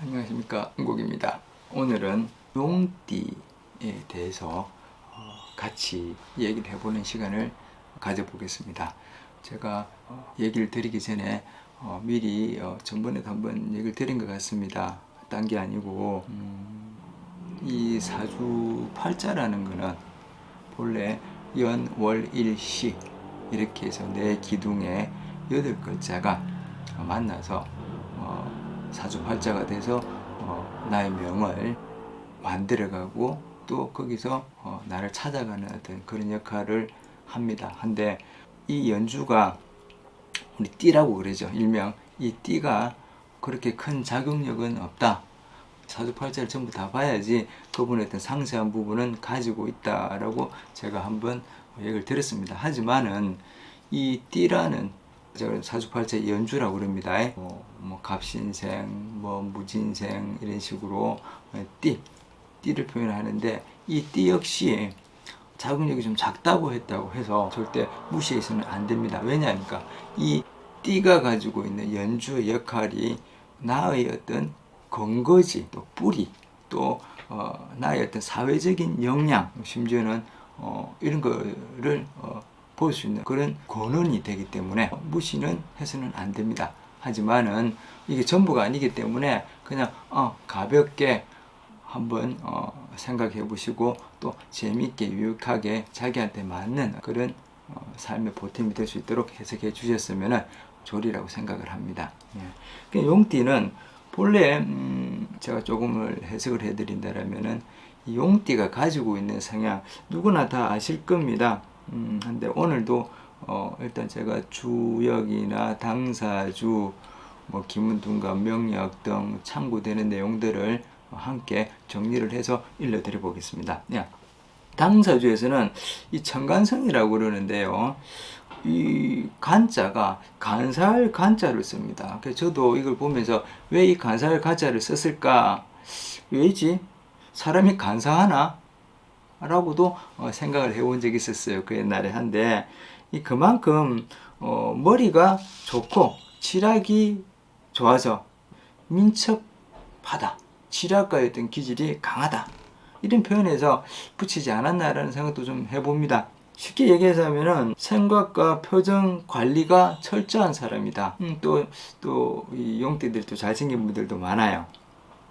안녕하십니까 은국입니다. 오늘은 용띠에 대해서 어, 같이 얘기를 해보는 시간을 가져보겠습니다. 제가 어, 얘기를 드리기 전에 어, 미리 어, 전번에도 한번 얘기를 드린 것 같습니다. 딴 게 아니고 음, 이 사주 팔자라는 거는 본래 연, 월, 일, 시 이렇게 해서 네 기둥의 여덟 글자가 만나서 어, 사주 팔자가 돼서 어, 나의 명을 만들어가고 또 거기서 어, 나를 찾아가는 어떤 그런 역할을 합니다. 한데 이 연주가 우리 띠라고 그러죠. 일명 이 띠가 그렇게 큰 작용력은 없다. 사주팔자를 전부 다 봐야지 그분의 어떤 상세한 부분은 가지고 있다라고 제가 한번 얘기를 들었습니다. 하지만은 이 띠라는 제가 사주팔자 연주라고 그럽니다. 뭐, 뭐 갑신생, 뭐 무진생 이런 식으로 띠, 띠를 표현하는데 이 띠 역시 자극력이 좀 작다고 했다고 해서 절대 무시해서는 안 됩니다. 왜냐하니까 이 띠가 가지고 있는 연주의 역할이 나의 어떤 근거지, 또 뿌리, 또 어, 나의 어떤 사회적인 역량, 심지어는 어, 이런 거를 어, 볼 수 있는 그런 권한이 되기 때문에 무시는 해서는 안 됩니다. 하지만은 이게 전부가 아니기 때문에 그냥 어, 가볍게 한번 어, 생각해 보시고 또 재미있게 유익하게 자기한테 맞는 그런 어, 삶의 보탬이 될 수 있도록 해석해 주셨으면 좋으리라고 생각을 합니다. 예. 그 용띠는 본래 음, 제가 조금을 해석을 해드린다면은 이 용띠가 가지고 있는 성향 누구나 다 아실 겁니다. 음, 한데 오늘도 어, 일단 제가 주역이나 당사주, 뭐 기문둔과 명력 등 참고되는 내용들을 함께 정리를 해서 일러드려 보겠습니다. 야, 당사주에서는 이 청간성이라고 그러는데요. 이 간자가 간살 간자를 씁니다. 저도 이걸 보면서 왜 이 간살 간자를 썼을까? 왜지? 사람이 간사하나? 라고도 어, 생각을 해본 적이 있었어요. 그 옛날에 한데 이 그만큼 어, 머리가 좋고 치락이 좋아서 민첩하다. 치락과의 어떤 기질이 강하다. 이런 표현에서 붙이지 않았나라는 생각도 좀 해봅니다. 쉽게 얘기해서면은 생각과 표정 관리가 철저한 사람이다. 음, 또, 또, 이 용띠들도 잘생긴 분들도 많아요.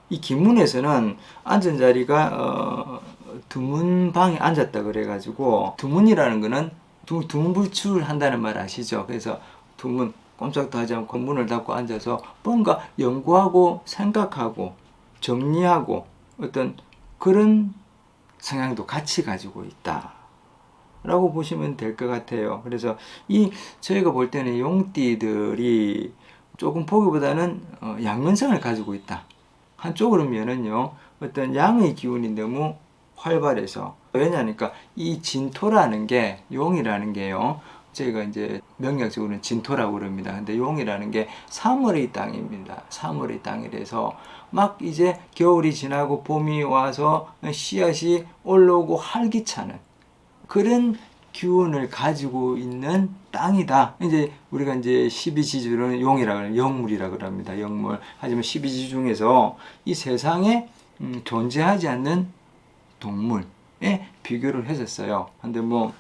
이 기문에서는 앉은 자리가, 어, 두문방에 앉았다 그래가지고, 두문이라는 거는 두, 두문불출을 한다는 말 아시죠? 그래서 두문, 꼼짝도 하지 않고 문을 닫고 앉아서 뭔가 연구하고 생각하고 정리하고 어떤 그런 성향도 같이 가지고 있다. 라고 보시면 될 것 같아요. 그래서 이 저희가 볼 때는 용띠들이 조금 보기보다는 어, 양면성을 가지고 있다. 한쪽으로 면은요, 어떤 양의 기운이 너무 활발해서 왜냐니까 이 진토라는 게 용이라는 게요. 저희가 이제 명략적으로는 진토라고 그럽니다. 근데 용이라는 게 3월의 땅입니다. 3월의 땅이라서 막 이제 겨울이 지나고 봄이 와서 씨앗이 올라오고 활기차는 그런 기운을 가지고 있는 땅이다. 이제 우리가 이제 12지주로는 용이라고 영물이라고 합니다. 영물. 하지만 12지주 중에서 이 세상에 음, 존재하지 않는 동물에 비교를 했었어요. 근데 뭐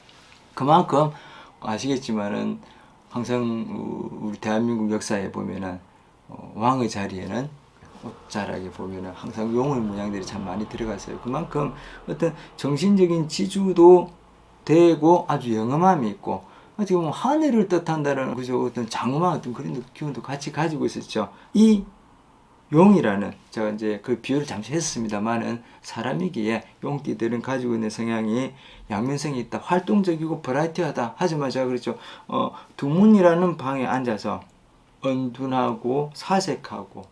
그만큼 아시겠지만은 항상 우리 대한민국 역사에 보면은 어, 왕의 자리에는 옷자락에 보면은 항상 용의 문양들이 참 많이 들어갔어요. 그만큼 어떤 정신적인 지주도 되고 아주 영험함이 있고 어떻게 하늘을 뜻한다는 그죠 어떤 장엄한 어떤 그런 기운도 같이 가지고 있었죠. 이 용이라는 제가 이제 그 비유를 잠시 했습니다만은 사람이기에 용띠들은 가지고 있는 성향이 양면성이 있다, 활동적이고 버라이티하다. 하지만 제가 그랬죠. 어, 두문이라는 방에 앉아서 은둔하고 사색하고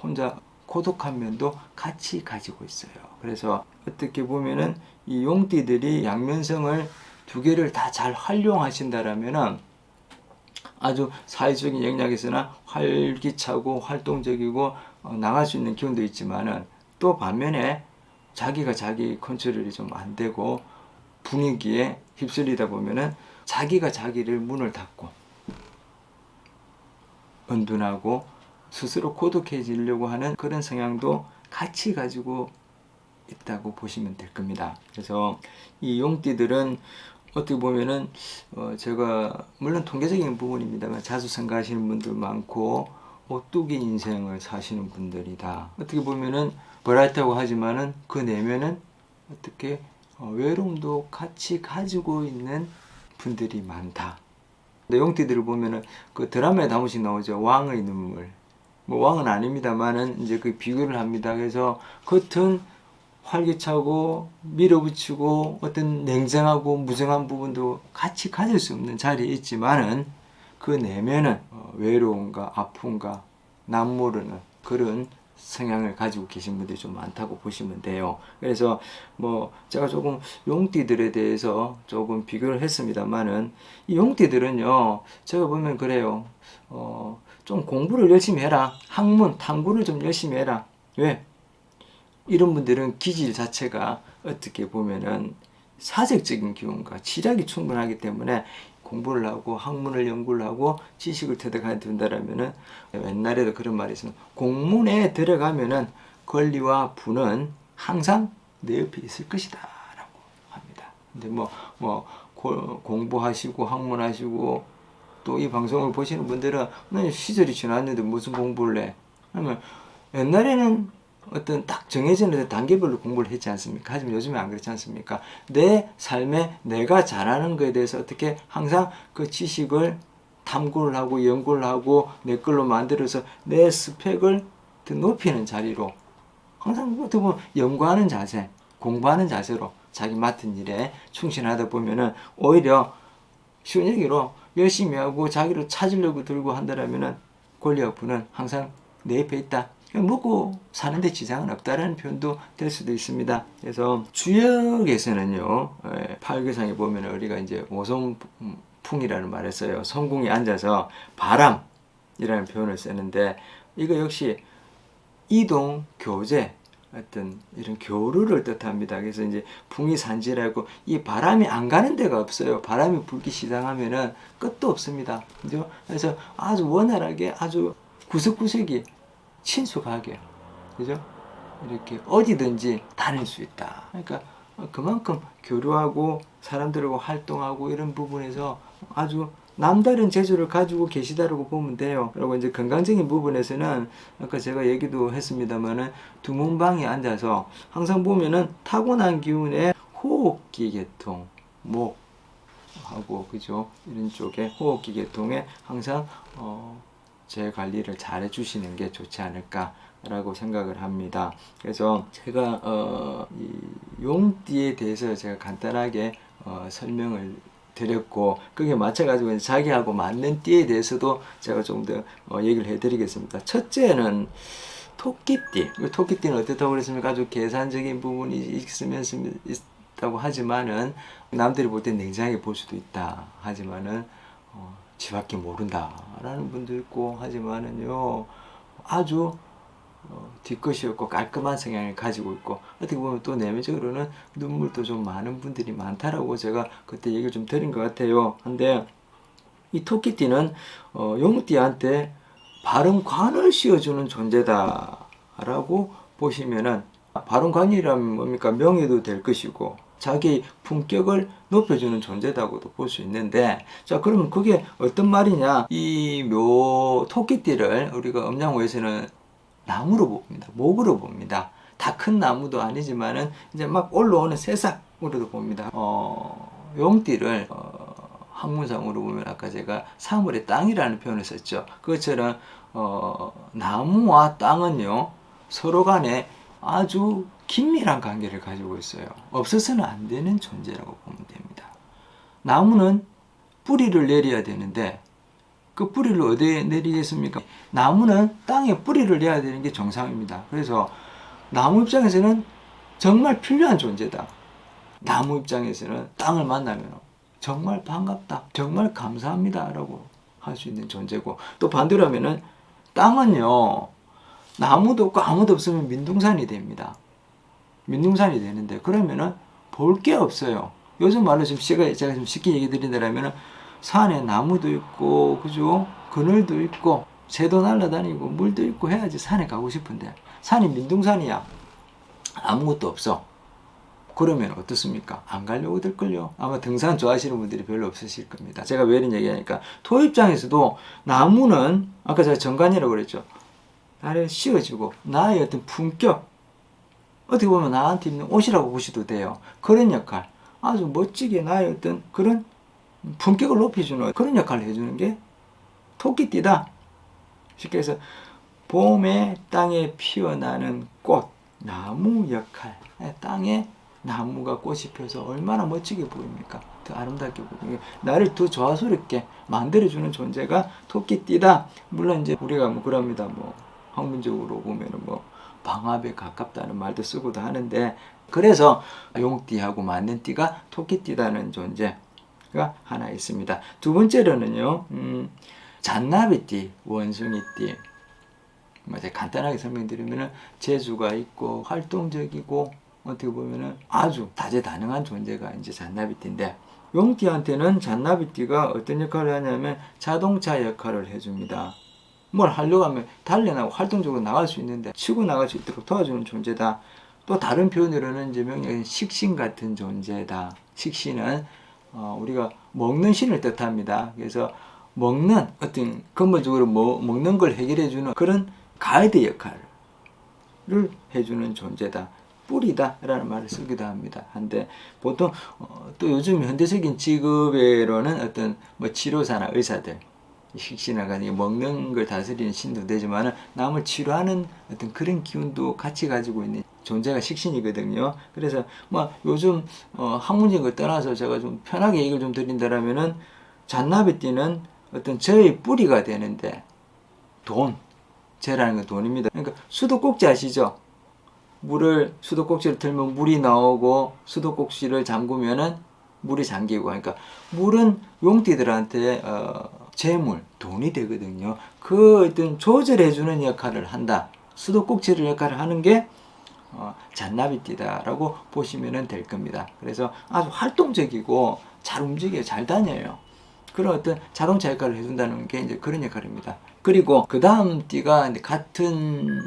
혼자 고독한 면도 같이 가지고 있어요. 그래서 어떻게 보면은 이 용띠들이 양면성을 두 개를 다 잘 활용하신다라면은 아주 사회적인 영역에 서나 활기차고 활동적이고 어, 나갈 수 있는 기운도 있지만은 또 반면에 자기가 자기 컨트롤이 좀 안 되고 분위기에 휩쓸리다 보면은 자기가 자기를 문을 닫고 은둔하고 스스로 고독해지려고 하는 그런 성향도 같이 가지고 있다고 보시면 될 겁니다. 그래서 이 용띠들은 어떻게 보면은 어 제가 물론 통계적인 부분입니다만 자수성가하시는 분들 많고 오뚜기 인생을 사시는 분들이다. 어떻게 보면은 버라이트하고 하지만은 그 내면은 어떻게 어 외로움도 같이 가지고 있는 분들이 많다. 용띠들을 보면은 그 드라마에 한 번씩 나오죠. 왕의 눈물. 뭐 왕은 아닙니다만은 이제 그 비교를 합니다. 그래서 겉은 활기차고 밀어붙이고 어떤 냉정하고 무정한 부분도 같이 가질 수 없는 자리에 있지만은 그 내면은 어, 외로움과 아픔과 남모르는 그런 성향을 가지고 계신 분들이 좀 많다고 보시면 돼요. 그래서 뭐 제가 조금 용띠들에 대해서 조금 비교를 했습니다만은 이 용띠들은요 제가 보면 그래요. 어, 좀 공부를 열심히 해라. 학문, 탐구를 좀 열심히 해라. 왜? 이런 분들은 기질 자체가 어떻게 보면은 사색적인 기운과 지략이 충분하기 때문에 공부를 하고 학문을 연구를 하고 지식을 터득하게 된다라면은 옛날에도 그런 말이 있어요. 공문에 들어가면은 권리와 부는 항상 내 옆에 있을 것이다라고 합니다. 근데 뭐뭐 공부하시고 학문하시고 또 이 방송을 보시는 분들은 나 시절이 지났는데 무슨 공부를 해? 하면 옛날에는 어떤 딱 정해진 단계별로 공부를 했지 않습니까? 하지만 요즘에 안 그렇지 않습니까? 내 삶에 내가 잘하는 것에 대해서 어떻게 항상 그 지식을 탐구를 하고 연구를 하고 내 걸로 만들어서 내 스펙을 더 높이는 자리로 항상 어떻게 보면 연구하는 자세, 공부하는 자세로 자기 맡은 일에 충실하다 보면은 오히려 쉬운 얘기로 열심히 하고 자기를 찾으려고 들고 한다라면은 권리와 부는 항상 내 옆에 있다. 먹고 사는데 지장은 없다라는 표현도 될 수도 있습니다. 그래서 주역에서는요, 예, 팔교상에 보면 우리가 이제 오송풍이라는 말을 써요. 성궁에 앉아서 바람이라는 표현을 쓰는데 이거 역시 이동 교제 어떤 이런 교류를 뜻합니다. 그래서 이제 풍이 산지라고 이 바람이 안 가는 데가 없어요. 바람이 불기 시작하면은 끝도 없습니다. 그죠? 그래서 아주 원활하게 아주 구석구석이 친숙하게 그죠? 이렇게 어디든지 다닐 수 있다. 그러니까 그만큼 교류하고 사람들하고 활동하고 이런 부분에서 아주 남다른 재주를 가지고 계시다라고 보면 돼요. 그리고 이제 건강적인 부분에서는 아까 제가 얘기도 했습니다만은 두문방에 앉아서 항상 보면은 타고난 기운에 호흡기 계통, 목 하고 그죠? 이런 쪽에 호흡기 계통에 항상 어, 제 관리를 잘 해주시는 게 좋지 않을까라고 생각을 합니다. 그래서 제가 어, 이 용띠에 대해서 제가 간단하게 어, 설명을 드렸고 그게 맞춰가지고 자기하고 맞는 띠에 대해서도 제가 좀더 어, 얘기를 해드리겠습니다. 첫째는 토끼띠. 토끼띠는 어떻다고 그랬습니까? 아주 계산적인 부분이 있으면서 있다고 하지만은 남들이 볼 때 냉정하게 볼 수도 있다. 하지만은 어, 지밖에 모른다 라는 분도 있고 하지만은요 아주 어, 뒤끝이 없고 깔끔한 성향을 가지고 있고 어떻게 보면 또 내면적으로는 눈물도 좀 많은 분들이 많다라고 제가 그때 얘기를 좀 드린 것 같아요. 근데 이 토끼띠는 어, 용띠한테 바른 관을 씌워주는 존재다라고 보시면은 바른 관이라면 뭡니까 명예도 될 것이고 자기 품격을 높여주는 존재다고도 볼 수 있는데 자 그러면 그게 어떤 말이냐 이 묘 토끼띠를 우리가 음양호에서는 나무로 봅니다. 목으로 봅니다. 다 큰 나무도 아니지만은 이제 막 올라오는 새싹으로도 봅니다. 어, 용띠를 어, 학문상으로 보면 아까 제가 사물의 땅이라는 표현을 썼죠. 그것처럼 어, 나무와 땅은요 서로 간에 아주 긴밀한 관계를 가지고 있어요. 없어서는 안 되는 존재라고 보면 됩니다. 나무는 뿌리를 내려야 되는데 그 뿌리를 어디에 내리겠습니까? 나무는 땅에 뿌리를 내야 되는 게 정상입니다. 그래서 나무 입장에서는 정말 필요한 존재다. 나무 입장에서는 땅을 만나면 정말 반갑다. 정말 감사합니다. 라고 할 수 있는 존재고 또 반대로 하면은 땅은요 나무도 없고 아무도 없으면 민둥산이 됩니다. 민둥산이 되는데 그러면은 볼 게 없어요. 요즘 말로 좀 제가 제가 좀 쉽게 얘기 드린다면은 산에 나무도 있고 그죠? 그늘도 있고 새도 날아다니고 물도 있고 해야지 산에 가고 싶은데 산이 민둥산이야 아무것도 없어 그러면 어떻습니까? 안 가려고 들걸요. 아마 등산 좋아하시는 분들이 별로 없으실 겁니다. 제가 왜 이런 얘기하니까 토 입장에서도 나무는 아까 제가 정관이라고 그랬죠. 나를 씌워주고 나의 어떤 품격 어떻게 보면 나한테 입는 옷이라고 보셔도 돼요. 그런 역할 아주 멋지게 나의 어떤 그런 품격을 높여주는 그런 역할을 해주는 게 토끼띠다. 쉽게 해서 봄에 땅에 피어나는 꽃, 나무 역할, 땅에 나무가 꽃이 펴서 얼마나 멋지게 보입니까? 더 아름답게 보입니다. 나를 더 조화스럽게 만들어주는 존재가 토끼띠다. 물론 이제 우리가 뭐 그럽니다. 뭐 학문적으로 보면은 뭐 방압에 가깝다는 말도 쓰고도 하는데 그래서 용띠하고 맞는 띠가 토끼띠다는 존재가 하나 있습니다. 두 번째로는요, 음, 잔나비띠, 원숭이띠. 뭐 이제 간단하게 설명드리면은 재주가 있고 활동적이고 어떻게 보면은 아주 다재다능한 존재가 이제 잔나비띠인데 용띠한테는 잔나비띠가 어떤 역할을 하냐면 자동차 역할을 해줍니다. 뭘 하려고 하면 달려나고 활동적으로 나갈 수 있는데 치고 나갈 수 있도록 도와주는 존재다. 또 다른 표현으로는 이제 명예 식신 같은 존재다. 식신은 어, 우리가 먹는 신을 뜻합니다. 그래서 먹는 어떤 근본적으로 뭐, 먹는 걸 해결해 주는 그런 가이드 역할을 해주는 존재다. 뿌리다라는 말을 쓰기도 합니다. 한데 보통 어, 또 요즘 현대적인 직업에로는 어떤 뭐 치료사나 의사들 식신화가 먹는 걸 다스리는 신도 되지만 남을 치료하는 어떤 그런 기운도 같이 가지고 있는 존재가 식신이거든요. 그래서 뭐 요즘 어, 학문적인 걸 떠나서 제가 좀 편하게 얘기를 좀 드린다라면은 잔나비띠는 어떤 저의 뿌리가 되는데 돈, 재라는 건 돈입니다. 그러니까 수도꼭지 아시죠? 물을 수도꼭지를 틀면 물이 나오고 수도꼭지를 잠그면은 물이 잠기고 그러니까 물은 용띠들한테 어, 재물, 돈이 되거든요. 그 어떤 조절해주는 역할을 한다. 수도꼭지를 역할을 하는 게 어, 잔나비띠다라고 보시면 될 겁니다. 그래서 아주 활동적이고 잘 움직여요. 잘 다녀요. 그런 어떤 자동차 역할을 해준다는 게 이제 그런 역할입니다. 그리고 그 다음 띠가 같은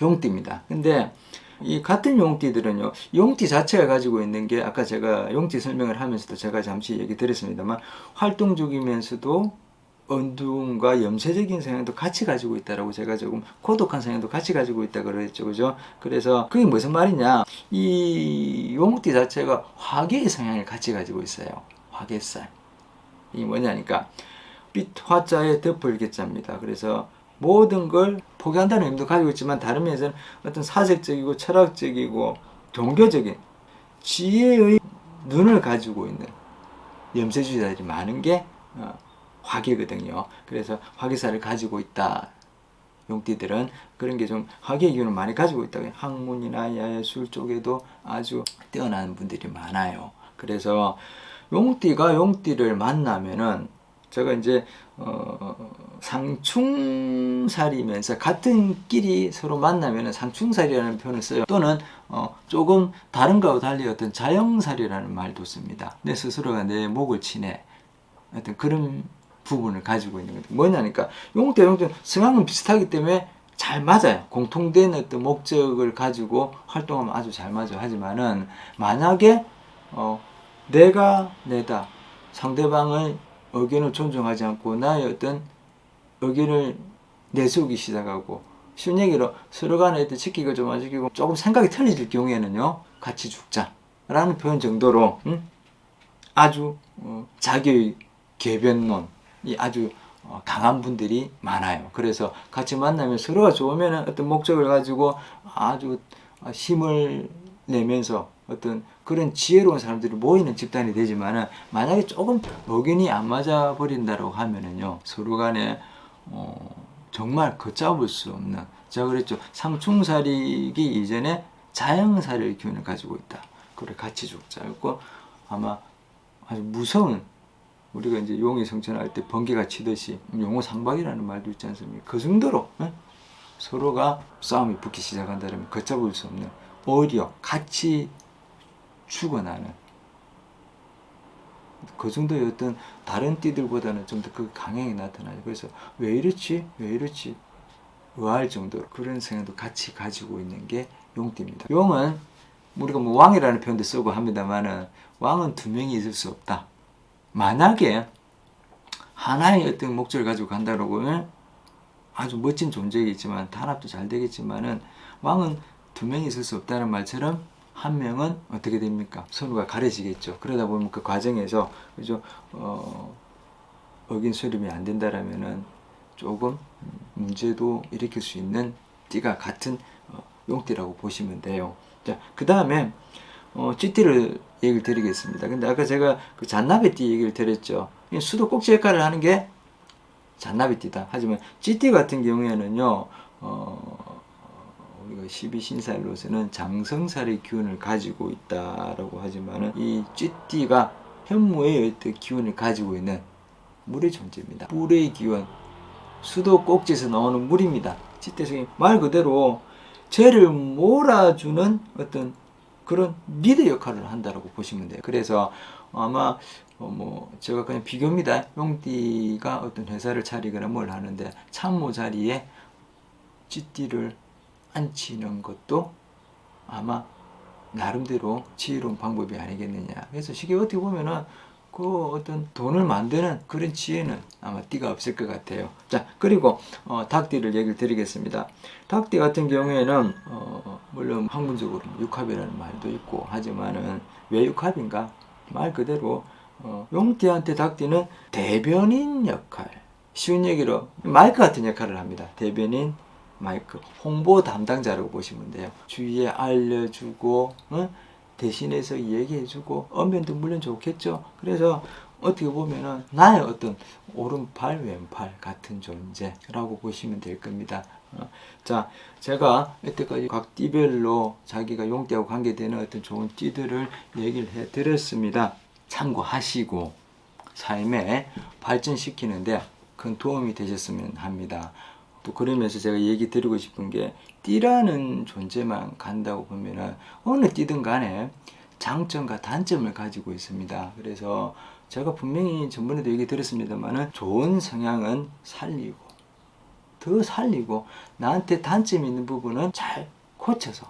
용띠입니다. 근데 이 같은 용띠들은요, 용띠 자체가 가지고 있는 게 아까 제가 용띠 설명을 하면서도 제가 잠시 얘기 드렸습니다만 활동적이면서도 언둥과 염세적인 성향도 같이 가지고 있다라고 제가 조금 고독한 성향도 같이 가지고 있다 그랬죠, 그죠? 그래서 그게 무슨 말이냐? 이 용띠 자체가 화계의 성향을 같이 가지고 있어요. 화계살. 이 뭐냐니까 빛 화자의 덮을 개자입니다. 그래서 모든 걸 포기한다는 의미도 가지고 있지만 다른 면에서는 어떤 사색적이고 철학적이고 종교적인 지혜의 눈을 가지고 있는 염세주의자들이 많은 게 어, 화계거든요. 그래서 화계사를 가지고 있다. 용띠들은 그런 게 좀 화계 기운을 많이 가지고 있다. 학문이나 예술 쪽에도 아주 뛰어난 분들이 많아요. 그래서 용띠가 용띠를 만나면은 제가 이제 어, 상충살이면서 같은 끼리 서로 만나면 상충살이라는 표현을 써요. 또는 어, 조금 다른 거와 달리 어떤 자영살이라는 말도 씁니다. 내 스스로가 내 목을 치네. 어떤 그런 부분을 가지고 있는 거죠. 뭐냐니까 용대 용대 성향은 비슷하기 때문에 잘 맞아요. 공통된 어떤 목적을 가지고 활동하면 아주 잘 맞아요. 하지만은 만약에 어, 내가 내다 상대방의 의견을 존중하지 않고 나의 어떤 의견을 내세우기 시작하고 쉬운 얘기로 서로 간에 어떤 지키고 좀 안 지키고 조금 생각이 틀려질 경우에는요 같이 죽자라는 표현 정도로 응? 아주 어, 자기의 개변론 이 아주 어, 강한 분들이 많아요. 그래서 같이 만나면 서로가 좋으면 어떤 목적을 가지고 아주 힘을 내면서 어떤 그런 지혜로운 사람들이 모이는 집단이 되지만은 만약에 조금 의견이 안 맞아 버린다고 하면은요 서로 간에 어, 정말 걷잡을 수 없는 제가 그랬죠 상충살이기 이전에 자영살의 기운을 가지고 있다. 그래 같이 죽자였고 아마 아주 무서운 우리가 이제 용이 성천할 때 번개가 치듯이 용호 상박이라는 말도 있지 않습니까? 그 정도로 에? 서로가 싸움이 붙기 시작한다면 걷잡을 수 없는 오히려 같이 죽어나는 그 정도의 어떤 다른 띠들보다는 좀 더 그 강하게 나타나요. 그래서 왜 이렇지? 왜 이렇지? 의아할 정도로 그런 성향도 같이 가지고 있는 게 용띠입니다. 용은 우리가 뭐 왕이라는 표현도 쓰고 합니다만은 왕은 두 명이 있을 수 없다. 만약에 하나의 어떤 목적을 가지고 간다고 하면 아주 멋진 존재이겠지만 단합도 잘 되겠지만은 왕은 두 명이 있을 수 없다는 말처럼 한 명은 어떻게 됩니까? 선우가 가려지겠죠. 그러다 보면 그 과정에서 그죠 어, 어긴 수렴이 안 된다라면은 조금 음, 문제도 일으킬 수 있는 띠가 같은 어, 용띠라고 보시면 돼요. 자, 그 다음에 어, 쥐띠를 얘기를 드리겠습니다. 근데 아까 제가 그 잔나비띠 얘기를 드렸죠. 이 수도 꼭지 역할을 하는 게 잔나비띠다. 하지만 쥐띠 같은 경우에는요, 어, 우리가 12신살로서는 장성살의 기운을 가지고 있다라고 하지만은 이 쥐띠가 현무의 어떤 기운을 가지고 있는 물의 존재입니다. 물의 기운, 수도 꼭지에서 나오는 물입니다. 쥐띠성이 말 그대로 죄를 몰아주는 어떤 그런 리더 역할을 한다라고 보시면 돼요. 그래서 아마 어, 뭐 제가 그냥 비교입니다. 용띠가 어떤 회사를 차리거나 뭘 하는데 참모 자리에 쥐띠를 앉히는 것도 아마 나름대로 지혜로운 방법이 아니겠느냐. 그래서 시계 어떻게 보면은 그 어떤 돈을 만드는 그런 지혜는 아마 띠가 없을 것 같아요. 자, 그리고 어, 닭띠를 얘기를 드리겠습니다. 닭띠 같은 경우에는 어, 물론 학문적으로 육합이라는 말도 있고 하지만은 왜 육합인가? 말 그대로 어, 용띠한테 닭띠는 대변인 역할, 쉬운 얘기로 마이크 같은 역할을 합니다. 대변인 마이크 홍보 담당자라고 보시면 돼요. 주위에 알려주고 어? 대신해서 얘기해주고 언변도 물론 좋겠죠. 그래서 어떻게 보면은 나의 어떤 오른팔 왼팔 같은 존재라고 보시면 될 겁니다. 어, 자, 제가 이때까지 각 띠별로 자기가 용띠하고 관계되는 어떤 좋은 띠들을 얘기를 해 드렸습니다. 참고하시고 삶에 발전시키는데 큰 도움이 되셨으면 합니다. 또 그러면서 제가 얘기 드리고 싶은 게 띠라는 존재만 간다고 보면은 어느 띠든 간에 장점과 단점을 가지고 있습니다. 그래서 제가 분명히 전번에도 얘기 드렸습니다만은 좋은 성향은 살리고 더 살리고 나한테 단점 있는 부분은 잘 고쳐서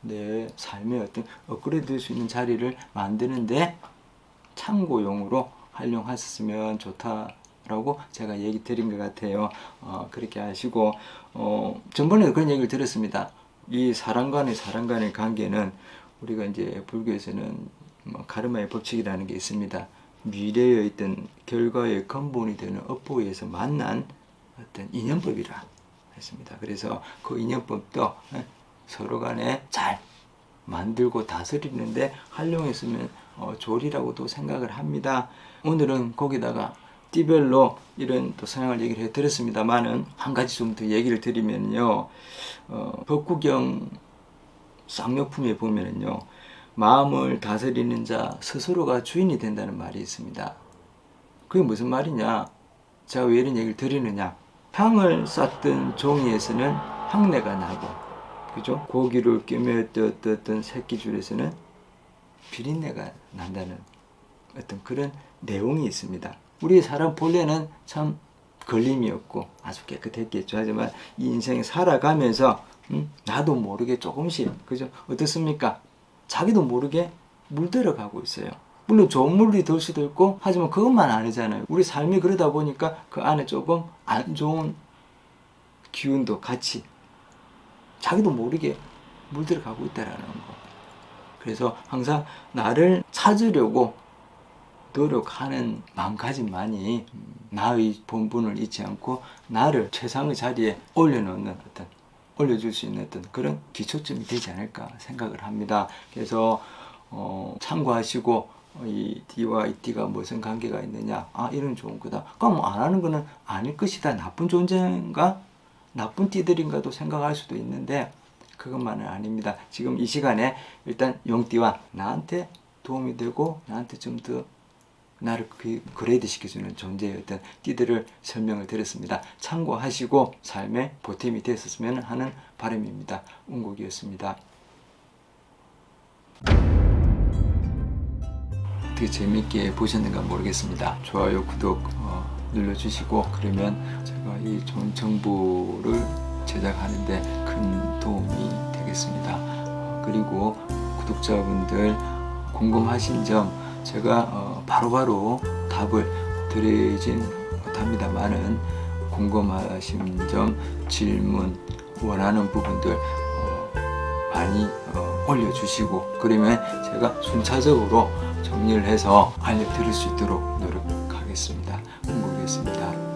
내 삶의 어떤 업그레이드 될수 있는 자리를 만드는데 참고용으로 활용하셨으면 좋다 라고 제가 얘기 드린 것 같아요. 어, 그렇게 하시고 어, 전번에도 그런 얘기를 들었습니다. 이 사람 간의 사람 간의 관계는 우리가 이제 불교에서는 뭐 가르마의 법칙이라는 게 있습니다. 미래의 어떤 결과의 근본이 되는 업보에서 만난 어떤 인연법이라 했습니다. 그래서 그 인연법도 예, 서로 간에 잘 만들고 다스리는데 활용했으면 어, 좋으리라고도 생각을 합니다. 오늘은 거기다가 띠별로 이런 또 성향을 얘기를 해 드렸습니다만은 한 가지 좀 더 얘기를 드리면요. 어, 법구경 쌍욕품에 보면은요. 마음을 다스리는 자 스스로가 주인이 된다는 말이 있습니다. 그게 무슨 말이냐? 제가 왜 이런 얘기를 드리느냐? 향을 쌌던 종이에서는 향내가 나고, 그죠? 고기를 꿰매었던 새끼줄에서는 비린내가 난다는 어떤 그런 내용이 있습니다. 우리 사람 본래는 참 걸림이었고 아주 깨끗했겠죠. 하지만 이 인생에 살아가면서 음, 나도 모르게 조금씩 그죠? 어떻습니까? 자기도 모르게 물들어 가고 있어요. 물론 좋은 물이 될 수도 있고 하지만 그것만 아니잖아요. 우리 삶이 그러다 보니까 그 안에 조금 안 좋은 기운도 같이 자기도 모르게 물들어 가고 있다라는 거. 그래서 항상 나를 찾으려고 노력하는 마음가짐만이 나의 본분을 잊지 않고 나를 최상의 자리에 올려놓는 어떤 올려줄 수 있는 어떤 그런 기초점이 되지 않을까 생각을 합니다. 그래서 어, 참고하시고 어, 이 D와 이 D가 무슨 관계가 있느냐. 아 이런 좋은 거다. 그럼 안 하는 거는 아닐 것이다. 나쁜 존재인가? 나쁜 띠들인가도 생각할 수도 있는데 그것만은 아닙니다. 지금 이 시간에 일단 용띠와 나한테 도움이 되고 나한테 좀 더 나를 그 그레이드 시켜주는 존재의 어떤 띠들을 설명을 드렸습니다 참고하시고 삶에 보탬이 되었으면 하는 바람입니다 운곡이었습니다 어떻게 재밌게 보셨는가 모르겠습니다. 좋아요, 구독 어, 눌러주시고 그러면 제가 이 좋은 정보를 제작하는데 큰 도움이 되겠습니다. 어, 그리고 구독자분들 궁금하신 점 제가 어, 바로바로 답을 드리진 못합니다만은 궁금하신 점 질문 원하는 부분들 어, 많이 어, 올려주시고 그러면 제가 순차적으로 정리를 해서 알려드릴 수 있도록 노력하겠습니다. 모르겠습니다.